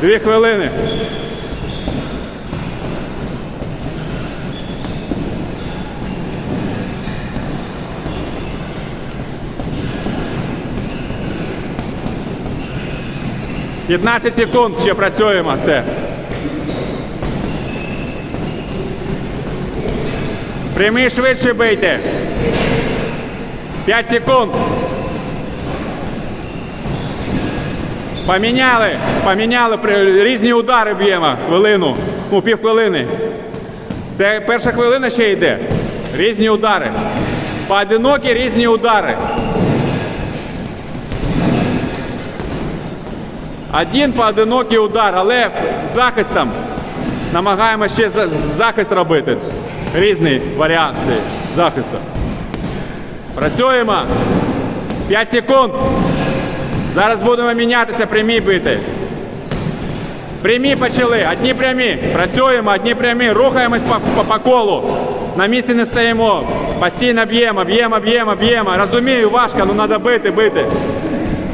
Дві хвилини. П'ятнадцять секунд ще працюємо. Все. Прямий швидше бийте. 5 секунд. Поміняли, поміняли, різні удари б'ємо хвилину, ну пів хвилини. Це перша хвилина ще йде. Різні удари. Поодинокі різні удари. Один поодинокий удар, але захистом намагаємося ще захист робити. Різний варіант захисту. Працюємо. 5 секунд. Зараз будемо мінятися, прямі бити. Прямі почали, одні прямі. Працюємо, одні прямі. Рухаємось по, по, по колу. На місці не стоїмо. Постійно б'ємо, б'ємо, б'ємо, б'ємо. Розумію, важко, але треба бити, бити.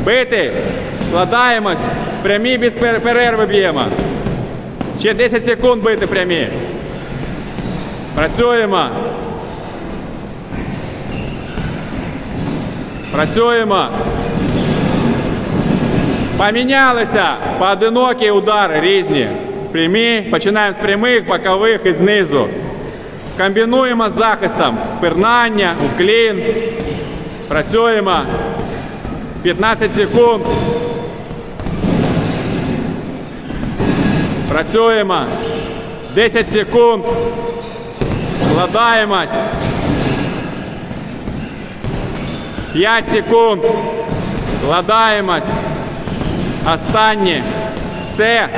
Бити. Складаємось. Прямі без пер- перерви б'ємо. Ще 10 секунд бити прямі. Працюємо. Працюємо. Помінялися. Поодинокі удари різні. Прямі. Починаємо з прямих, бокових і знизу. Комбінуємо з захистом. Пирнання, уклін. Працюємо. 15 секунд. Працюємо. 10 секунд. Вкладаємось. 5 секунд. Вкладаємось. Останні. Все.